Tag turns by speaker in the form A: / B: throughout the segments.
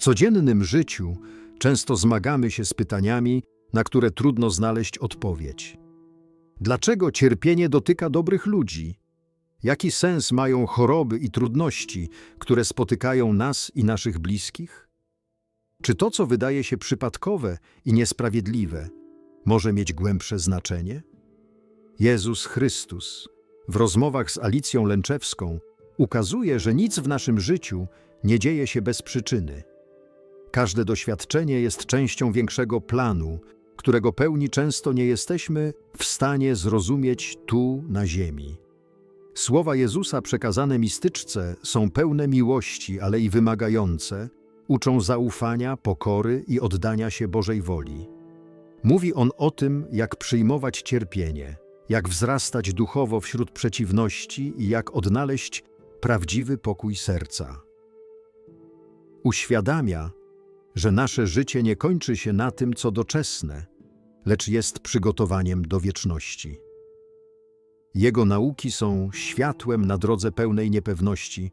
A: codziennym życiu często zmagamy się z pytaniami, na które trudno znaleźć odpowiedź. Dlaczego cierpienie dotyka dobrych ludzi? Jaki sens mają choroby i trudności, które spotykają nas i naszych bliskich? Czy to, co wydaje się przypadkowe i niesprawiedliwe, może mieć głębsze znaczenie? Jezus Chrystus w rozmowach z Alicją Lęczewską ukazuje, że nic w naszym życiu nie dzieje się bez przyczyny. Każde doświadczenie jest częścią większego planu, którego pełni często nie jesteśmy w stanie zrozumieć tu na ziemi. Słowa Jezusa przekazane mistyczce są pełne miłości, ale i wymagające, uczą zaufania, pokory i oddania się Bożej woli. Mówi on o tym, jak przyjmować cierpienie, jak wzrastać duchowo wśród przeciwności i jak odnaleźć prawdziwy pokój serca. Uświadamia, że nasze życie nie kończy się na tym, co doczesne, lecz jest przygotowaniem do wieczności. Jego nauki są światłem na drodze pełnej niepewności,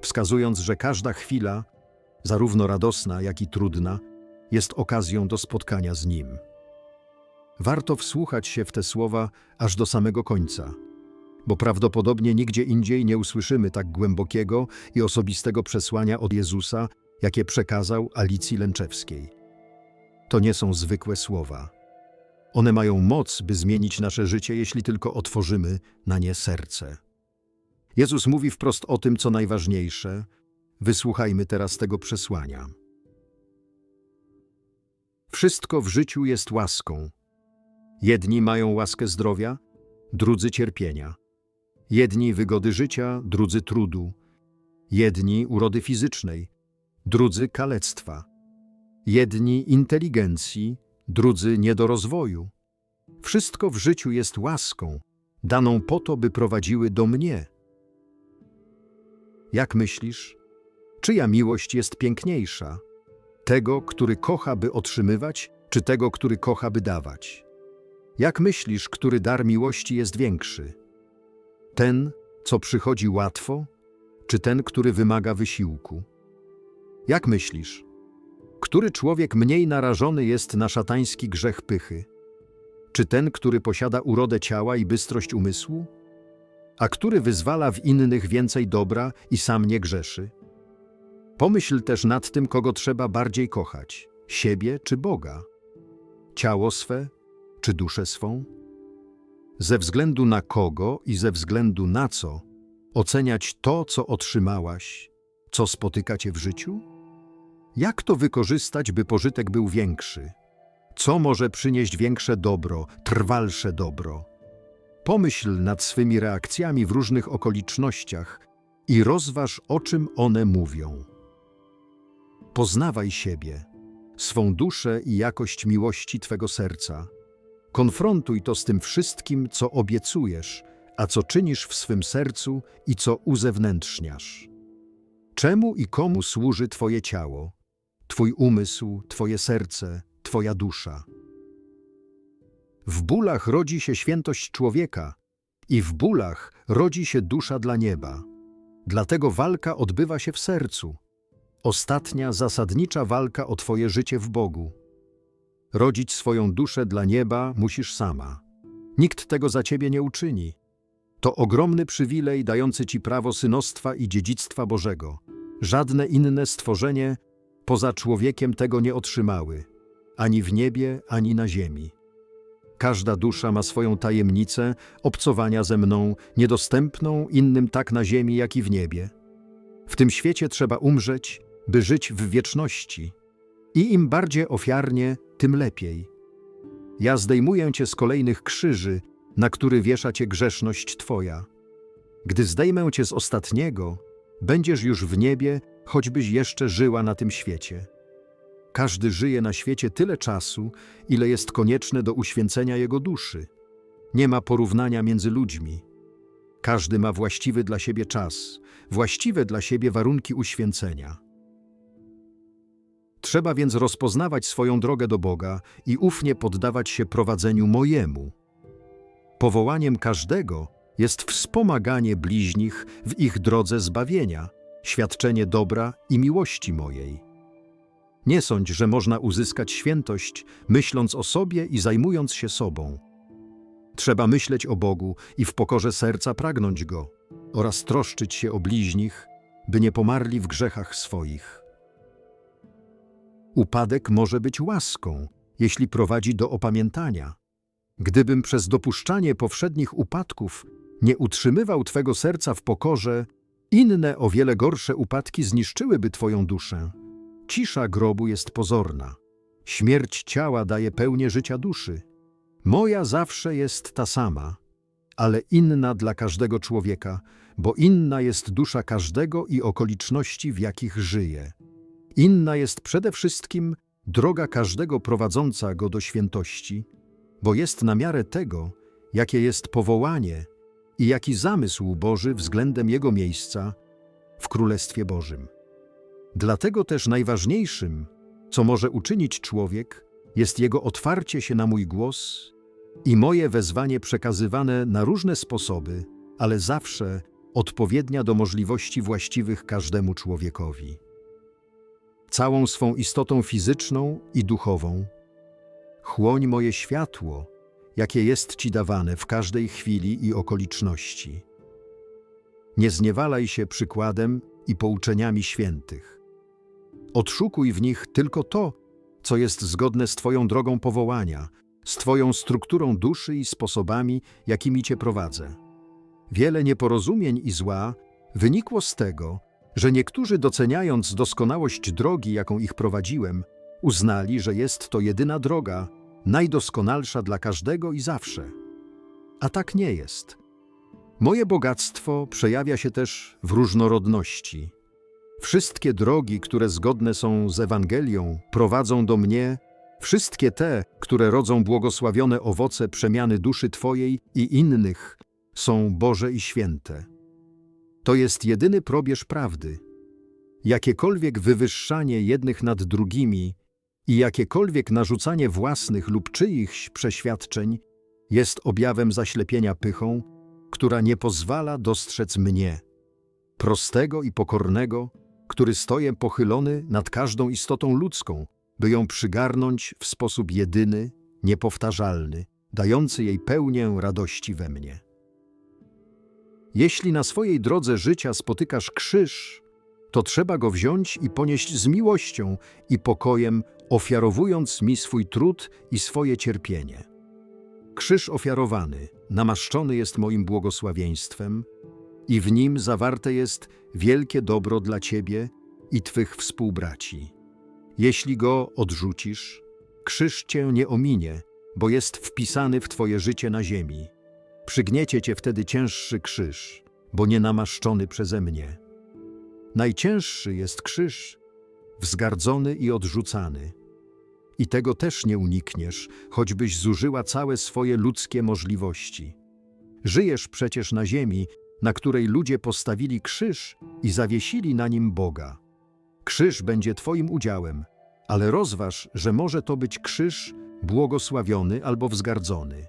A: wskazując, że każda chwila, zarówno radosna, jak i trudna, jest okazją do spotkania z Nim. Warto wsłuchać się w te słowa aż do samego końca, bo prawdopodobnie nigdzie indziej nie usłyszymy tak głębokiego i osobistego przesłania od Jezusa, jakie przekazał Alicji Lęczewskiej. To nie są zwykłe słowa. One mają moc, by zmienić nasze życie, jeśli tylko otworzymy na nie serce. Jezus mówi wprost o tym, co najważniejsze. Wysłuchajmy teraz tego przesłania. Wszystko w życiu jest łaską. Jedni mają łaskę zdrowia, drudzy cierpienia. Jedni wygody życia, drudzy trudu. Jedni urody fizycznej, drudzy kalectwa. Jedni inteligencji, drudzy niedorozwoju. Wszystko w życiu jest łaską, daną po to, by prowadziły do mnie. Jak myślisz, czyja miłość jest piękniejsza? Tego, który kocha, by otrzymywać, czy tego, który kocha, by dawać? Jak myślisz, który dar miłości jest większy? Ten, co przychodzi łatwo, czy ten, który wymaga wysiłku? Jak myślisz, który człowiek mniej narażony jest na szatański grzech pychy? Czy ten, który posiada urodę ciała i bystrość umysłu? A który wyzwala w innych więcej dobra i sam nie grzeszy? Pomyśl też nad tym, kogo trzeba bardziej kochać siebie czy Boga? Ciało swe czy duszę swą? Ze względu na kogo i ze względu na co oceniać to, co otrzymałaś, co spotyka cię w życiu? Jak to wykorzystać, by pożytek był większy? Co może przynieść większe dobro, trwalsze dobro? Pomyśl nad swymi reakcjami w różnych okolicznościach i rozważ, o czym one mówią. Poznawaj siebie, swą duszę i jakość miłości Twego serca. Konfrontuj to z tym wszystkim, co obiecujesz, a co czynisz w swym sercu i co uzewnętrzniasz. Czemu i komu służy Twoje ciało? Twój umysł, Twoje serce, Twoja dusza. W bólach rodzi się świętość człowieka i w bólach rodzi się dusza dla nieba. Dlatego walka odbywa się w sercu. Ostatnia, zasadnicza walka o Twoje życie w Bogu. Rodzić swoją duszę dla nieba musisz sama. Nikt tego za Ciebie nie uczyni. To ogromny przywilej dający Ci prawo synostwa i dziedzictwa Bożego. Żadne inne stworzenie poza człowiekiem tego nie otrzymały, ani w niebie, ani na ziemi. Każda dusza ma swoją tajemnicę obcowania ze mną, niedostępną innym tak na ziemi, jak i w niebie. W tym świecie trzeba umrzeć, by żyć w wieczności. I im bardziej ofiarnie, tym lepiej. Ja zdejmuję cię z kolejnych krzyży, na który wiesza cię grzeszność twoja. Gdy zdejmę cię z ostatniego, będziesz już w niebie choćbyś jeszcze żyła na tym świecie. Każdy żyje na świecie tyle czasu, ile jest konieczne do uświęcenia jego duszy. Nie ma porównania między ludźmi. Każdy ma właściwy dla siebie czas, właściwe dla siebie warunki uświęcenia. Trzeba więc rozpoznawać swoją drogę do Boga i ufnie poddawać się prowadzeniu mojemu. Powołaniem każdego jest wspomaganie bliźnich w ich drodze zbawienia – świadczenie dobra i miłości mojej. Nie sądź, że można uzyskać świętość, myśląc o sobie i zajmując się sobą. Trzeba myśleć o Bogu i w pokorze serca pragnąć Go oraz troszczyć się o bliźnich, by nie pomarli w grzechach swoich. Upadek może być łaską, jeśli prowadzi do opamiętania. Gdybym przez dopuszczanie powszednich upadków nie utrzymywał Twego serca w pokorze, inne o wiele gorsze upadki zniszczyłyby Twoją duszę. Cisza grobu jest pozorna. Śmierć ciała daje pełnię życia duszy. Moja zawsze jest ta sama, ale inna dla każdego człowieka, bo inna jest dusza każdego i okoliczności, w jakich żyje. Inna jest przede wszystkim droga każdego prowadząca go do świętości, bo jest na miarę tego, jakie jest powołanie i jaki zamysł Boży względem jego miejsca w Królestwie Bożym. Dlatego też najważniejszym, co może uczynić człowiek, jest jego otwarcie się na mój głos i moje wezwanie przekazywane na różne sposoby, ale zawsze odpowiednia do możliwości właściwych każdemu człowiekowi. Całą swą istotą fizyczną i duchową, chłoń moje światło, jakie jest Ci dawane w każdej chwili i okoliczności. Nie zniewalaj się przykładem i pouczeniami świętych. Odszukuj w nich tylko to, co jest zgodne z Twoją drogą powołania, z Twoją strukturą duszy i sposobami, jakimi Cię prowadzę. Wiele nieporozumień i zła wynikło z tego, że niektórzy doceniając doskonałość drogi, jaką ich prowadziłem, uznali, że jest to jedyna droga, najdoskonalsza dla każdego i zawsze. A tak nie jest. Moje bogactwo przejawia się też w różnorodności. Wszystkie drogi, które zgodne są z Ewangelią, prowadzą do mnie, wszystkie te, które rodzą błogosławione owoce przemiany duszy Twojej i innych, są Boże i święte. To jest jedyny probierz prawdy. Jakiekolwiek wywyższanie jednych nad drugimi i jakiekolwiek narzucanie własnych lub czyichś przeświadczeń jest objawem zaślepienia pychą, która nie pozwala dostrzec mnie, prostego i pokornego, który stoję pochylony nad każdą istotą ludzką, by ją przygarnąć w sposób jedyny, niepowtarzalny, dający jej pełnię radości we mnie. Jeśli na swojej drodze życia spotykasz krzyż, to trzeba go wziąć i ponieść z miłością i pokojem, ofiarowując mi swój trud i swoje cierpienie. Krzyż ofiarowany, namaszczony jest moim błogosławieństwem i w nim zawarte jest wielkie dobro dla Ciebie i Twych współbraci. Jeśli go odrzucisz, krzyż Cię nie ominie, bo jest wpisany w Twoje życie na ziemi. Przygniecie Cię wtedy cięższy krzyż, bo nie namaszczony przeze mnie. Najcięższy jest krzyż, wzgardzony i odrzucany. I tego też nie unikniesz, choćbyś zużyła całe swoje ludzkie możliwości. Żyjesz przecież na ziemi, na której ludzie postawili krzyż i zawiesili na nim Boga. Krzyż będzie Twoim udziałem, ale rozważ, że może to być krzyż błogosławiony albo wzgardzony.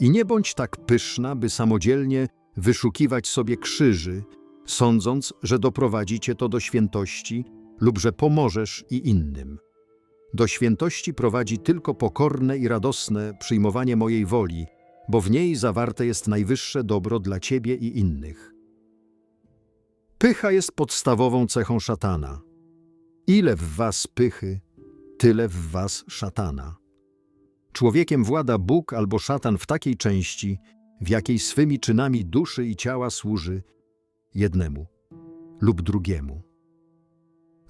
A: I nie bądź tak pyszna, by samodzielnie wyszukiwać sobie krzyży, sądząc, że doprowadzi cię to do świętości lub że pomożesz i innym. Do świętości prowadzi tylko pokorne i radosne przyjmowanie mojej woli, bo w niej zawarte jest najwyższe dobro dla ciebie i innych. Pycha jest podstawową cechą szatana. Ile w was pychy, tyle w was szatana. Człowiekiem włada Bóg albo szatan w takiej części, w jakiej swymi czynami duszy i ciała służy jednemu lub drugiemu.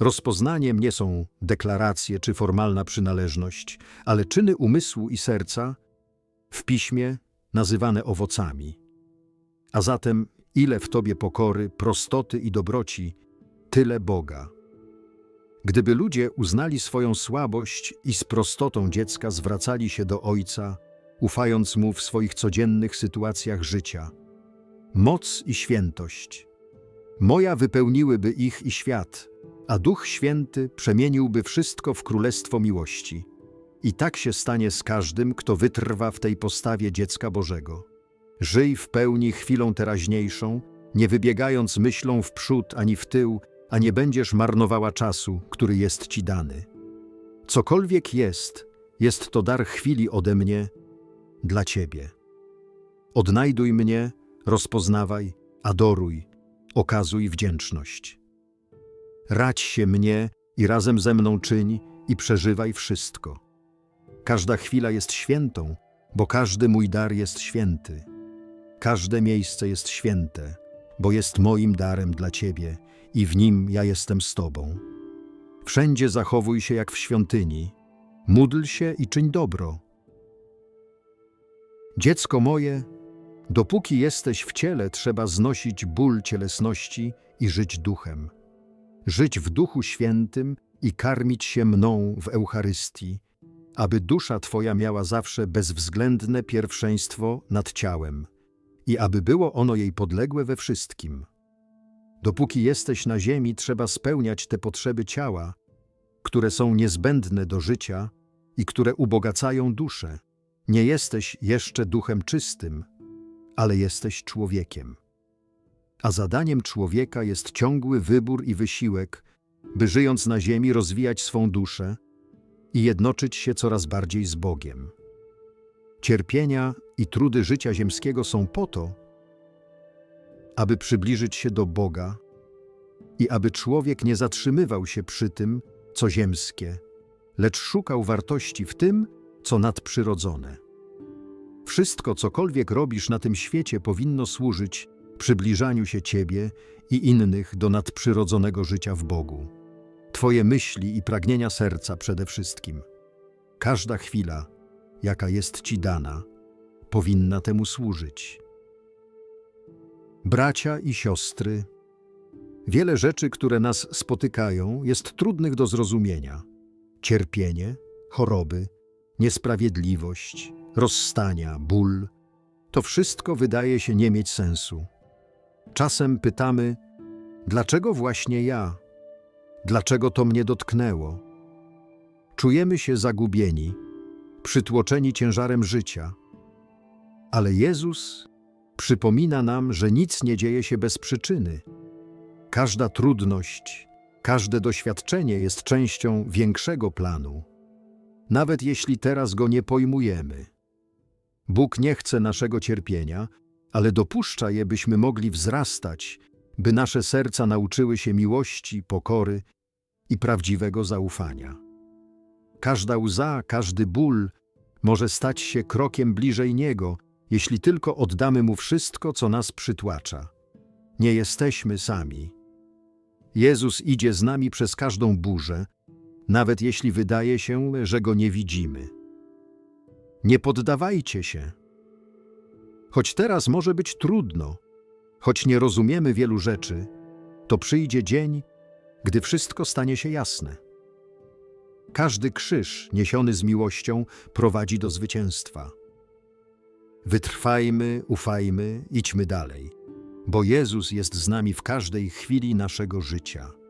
A: Rozpoznaniem nie są deklaracje czy formalna przynależność, ale czyny umysłu i serca w piśmie nazywane owocami. A zatem ile w tobie pokory, prostoty i dobroci, tyle Boga. Gdyby ludzie uznali swoją słabość i z prostotą dziecka zwracali się do Ojca, ufając Mu w swoich codziennych sytuacjach życia, moc i świętość, moja wypełniłyby ich i świat, a Duch Święty przemieniłby wszystko w królestwo miłości. I tak się stanie z każdym, kto wytrwa w tej postawie dziecka Bożego. Żyj w pełni chwilą teraźniejszą, nie wybiegając myślą w przód ani w tył, a nie będziesz marnowała czasu, który jest ci dany. Cokolwiek jest, jest to dar chwili ode mnie dla Ciebie. Odnajduj mnie, rozpoznawaj, adoruj, okazuj wdzięczność. Radź się mnie i razem ze mną czyń i przeżywaj wszystko. Każda chwila jest świętą, bo każdy mój dar jest święty. Każde miejsce jest święte, bo jest moim darem dla Ciebie i w nim ja jestem z Tobą. Wszędzie zachowuj się jak w świątyni, módl się i czyń dobro. Dziecko moje, dopóki jesteś w ciele, trzeba znosić ból cielesności i żyć duchem. Żyć w Duchu Świętym i karmić się mną w Eucharystii, aby dusza Twoja miała zawsze bezwzględne pierwszeństwo nad ciałem i aby było ono jej podległe we wszystkim. Dopóki jesteś na ziemi, trzeba spełniać te potrzeby ciała, które są niezbędne do życia i które ubogacają duszę. Nie jesteś jeszcze duchem czystym, ale jesteś człowiekiem. A zadaniem człowieka jest ciągły wybór i wysiłek, by żyjąc na ziemi rozwijać swą duszę i jednoczyć się coraz bardziej z Bogiem. Cierpienia i trudy życia ziemskiego są po to, aby przybliżyć się do Boga i aby człowiek nie zatrzymywał się przy tym, co ziemskie, lecz szukał wartości w tym, co nadprzyrodzone. Wszystko, cokolwiek robisz na tym świecie, powinno służyć przybliżaniu się Ciebie i innych do nadprzyrodzonego życia w Bogu. Twoje myśli i pragnienia serca przede wszystkim. Każda chwila, jaka jest Ci dana, powinna temu służyć. Bracia i siostry, wiele rzeczy, które nas spotykają, jest trudnych do zrozumienia. Cierpienie, choroby, niesprawiedliwość, rozstania, ból to wszystko wydaje się nie mieć sensu. Czasem pytamy, dlaczego właśnie ja? Dlaczego to mnie dotknęło? Czujemy się zagubieni, przytłoczeni ciężarem życia. Ale Jezus przypomina nam, że nic nie dzieje się bez przyczyny. Każda trudność, każde doświadczenie jest częścią większego planu, nawet jeśli teraz go nie pojmujemy. Bóg nie chce naszego cierpienia, ale dopuszcza je, byśmy mogli wzrastać, by nasze serca nauczyły się miłości, pokory i prawdziwego zaufania. Każda łza, każdy ból może stać się krokiem bliżej Niego, jeśli tylko oddamy Mu wszystko, co nas przytłacza. Nie jesteśmy sami. Jezus idzie z nami przez każdą burzę, nawet jeśli wydaje się, że Go nie widzimy. Nie poddawajcie się. Choć teraz może być trudno, choć nie rozumiemy wielu rzeczy, to przyjdzie dzień, gdy wszystko stanie się jasne. Każdy krzyż niesiony z miłością prowadzi do zwycięstwa. Wytrwajmy, ufajmy, idźmy dalej, bo Jezus jest z nami w każdej chwili naszego życia.